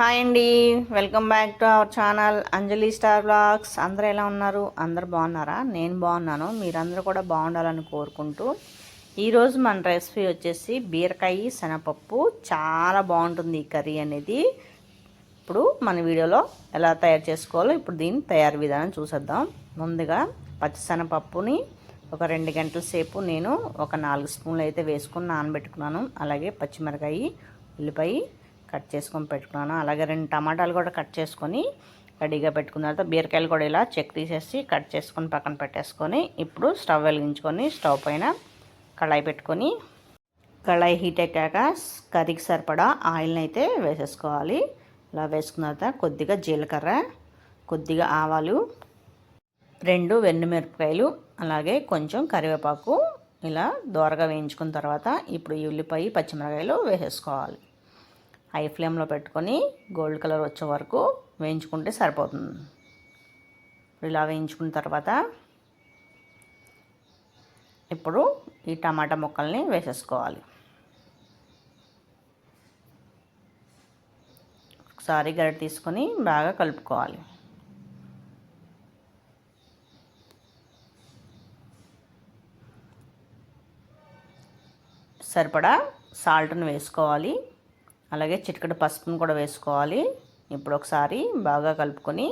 Hi అండి. Welcome back to our channel Anjali star blogs. అందరూ ఎలా ఉన్నారు? అందరు బాగున్నారా? నేను బాగున్నాను. మీరందరూ కూడా బాగుండాలని కోరుకుంటూ ఈరోజు మన రెసిపీ వచ్చేసి బీరకాయ శనగపప్పు. చాలా బాగుంటుంది ఈ కర్రీ అనేది. ఇప్పుడు మన వీడియోలో ఎలా తయారు చేసుకోవాలో ఇప్పుడు దీని తయారు విధానం చూసేద్దాం. ముందుగా పచ్చిశనగపప్పుని ఒక రెండు గంటల సేపు నేను ఒక నాలుగు స్పూన్లు అయితే వేసుకుని నానబెట్టుకున్నాను. అలాగే పచ్చిమిరకాయ ఉల్లిపాయ కట్ చేసుకొని పెట్టుకున్నాను. అలాగే రెండు టమాటాలు కూడా కట్ చేసుకొని రెడీగా పెట్టుకున్న తర్వాత బీరకాయలు కూడా ఇలా చెక్ తీసేసి కట్ చేసుకొని పక్కన పెట్టేసుకొని ఇప్పుడు స్టవ్ వెలిగించుకొని స్టవ్ పైన కళాయి పెట్టుకొని కళాయి హీట్ ఎక్కాక కర్రీకి సరిపడా ఆయిల్ని అయితే వేసేసుకోవాలి. ఇలా వేసుకున్న తర్వాత కొద్దిగా జీలకర్ర కొద్దిగా ఆవాలు రెండు వెన్నుమిరపకాయలు అలాగే కొంచెం కరివేపాకు ఇలా దోరగా వేయించుకున్న తర్వాత ఇప్పుడు ఈ ఉల్లిపాయ పచ్చిమిరకాయలు వేసేసుకోవాలి. హై ఫ్లేమ్లో పెట్టుకొని గోల్డ్ కలర్ వచ్చే వరకు వేయించుకుంటే సరిపోతుంది. ఇలా వేయించుకున్న తర్వాత ఇప్పుడు ఈ టమాటా ముక్కల్ని వేసేసుకోవాలి. ఒకసారి గరిట తీసుకొని బాగా కలుపుకోవాలి. సరిపడా సాల్ట్ని వేసుకోవాలి. అలాగే చిటికడ పసుపును కూడా వేసుకోవాలి. ఇప్పుడు ఒకసారి బాగా కలుపుకొని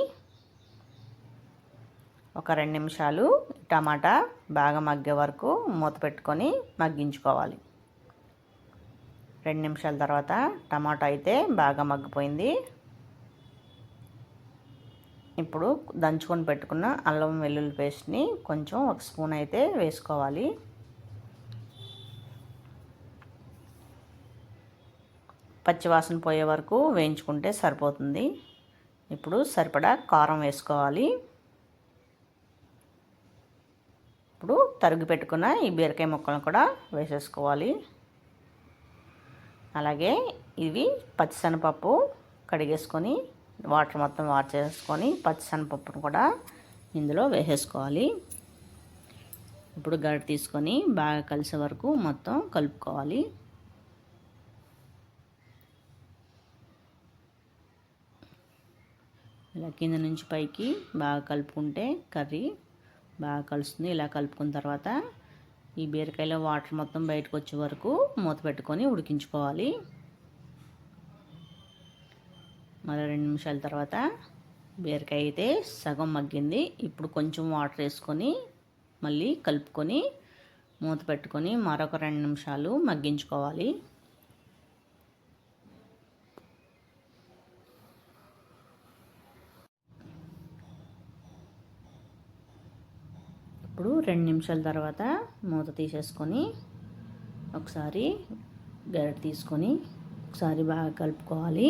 ఒక రెండు నిమిషాలు టమాటా బాగా మగ్గే వరకు మూత పెట్టుకొని మగ్గించుకోవాలి. రెండు నిమిషాల తర్వాత టమాటా అయితే బాగా మగ్గిపోయింది. ఇప్పుడు దంచుకొని పెట్టుకున్న అల్లం వెల్లుల్లి పేస్ట్ని కొంచెం ఒక స్పూన్ అయితే వేసుకోవాలి. పచ్చివాసన పోయే వరకు వేయించుకుంటే సరిపోతుంది. ఇప్పుడు సరిపడా కారం వేసుకోవాలి. ఇప్పుడు తరుగు పెట్టుకున్న ఈ బీరకాయ ముక్కలను కూడా వేసేసుకోవాలి. అలాగే ఇవి పచ్చిశనగపప్పు కడిగేసుకొని వాటర్ మొత్తం వాటర్ చేసుకొని పచ్చిశనగపప్పును కూడా ఇందులో వేసేసుకోవాలి. ఇప్పుడు గడ్డ తీసుకొని బాగా కలిసే వరకు మొత్తం కలుపుకోవాలి. ఇలా కింద నుంచి పైకి బాగా కలుపుకుంటే కర్రీ బాగా కలుస్తుంది. ఇలా కలుపుకున్న తర్వాత ఈ బీరకాయలో వాటర్ మొత్తం బయటకు వచ్చే వరకు మూత పెట్టుకొని ఉడికించుకోవాలి. మరో రెండు నిమిషాల తర్వాత బీరకాయ అయితే సగం మగ్గింది. ఇప్పుడు కొంచెం వాటర్ వేసుకొని మళ్ళీ కలుపుకొని మూత పెట్టుకొని మరొక రెండు నిమిషాలు మగ్గించుకోవాలి. ఇప్పుడు రెండు నిమిషాల తర్వాత మూత తీసేసుకొని ఒకసారి గరిట తీసుకొని ఒకసారి బాగా కలుపుకోవాలి.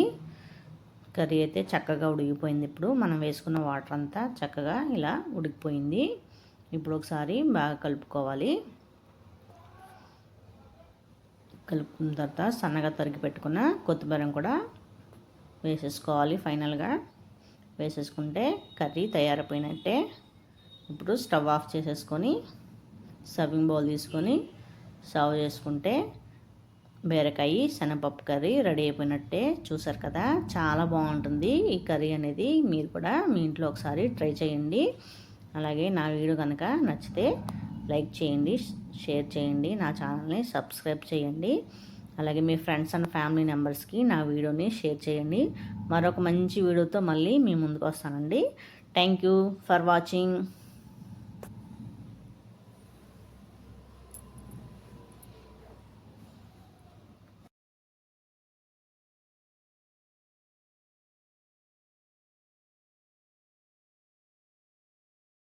కర్రీ అయితే చక్కగా ఉడికిపోయింది ఇప్పుడు. మనం వేసుకున్న వాటర్ అంతా చక్కగా ఇలా ఉడికిపోయింది. ఇప్పుడు ఒకసారి బాగా కలుపుకోవాలి. కలుపుకున్న తర్వాత సన్నగా తరిగి పెట్టుకున్న కొత్తిమీరం కూడా వేసేసుకోవాలి. ఫైనల్గా వేసేసుకుంటే కర్రీ తయారైపోయినట్టే. ఇప్పుడు స్టవ్ ఆఫ్ చేసేసుకొని సర్వింగ్ బౌల్ తీసుకొని సర్వ్ చేసుకుంటే బీరకాయ శనగపప్పు కర్రీ రెడీ అయిపోయినట్టే చూసారు కదా. చాలా బాగుంటుంది ఈ కర్రీ అనేది. మీరు కూడా మీ ఇంట్లో ఒకసారి ట్రై చేయండి. అలాగే నా వీడియో కనుక నచ్చితే లైక్ చేయండి షేర్ చేయండి నా ఛానల్ని సబ్స్క్రైబ్ చేయండి. అలాగే మీ ఫ్రెండ్స్ అండ్ ఫ్యామిలీ మెంబర్స్కి నా వీడియోని షేర్ చేయండి. మరొక మంచి వీడియోతో మళ్ళీ మీ ముందుకు వస్తానండి. Thank you for watching.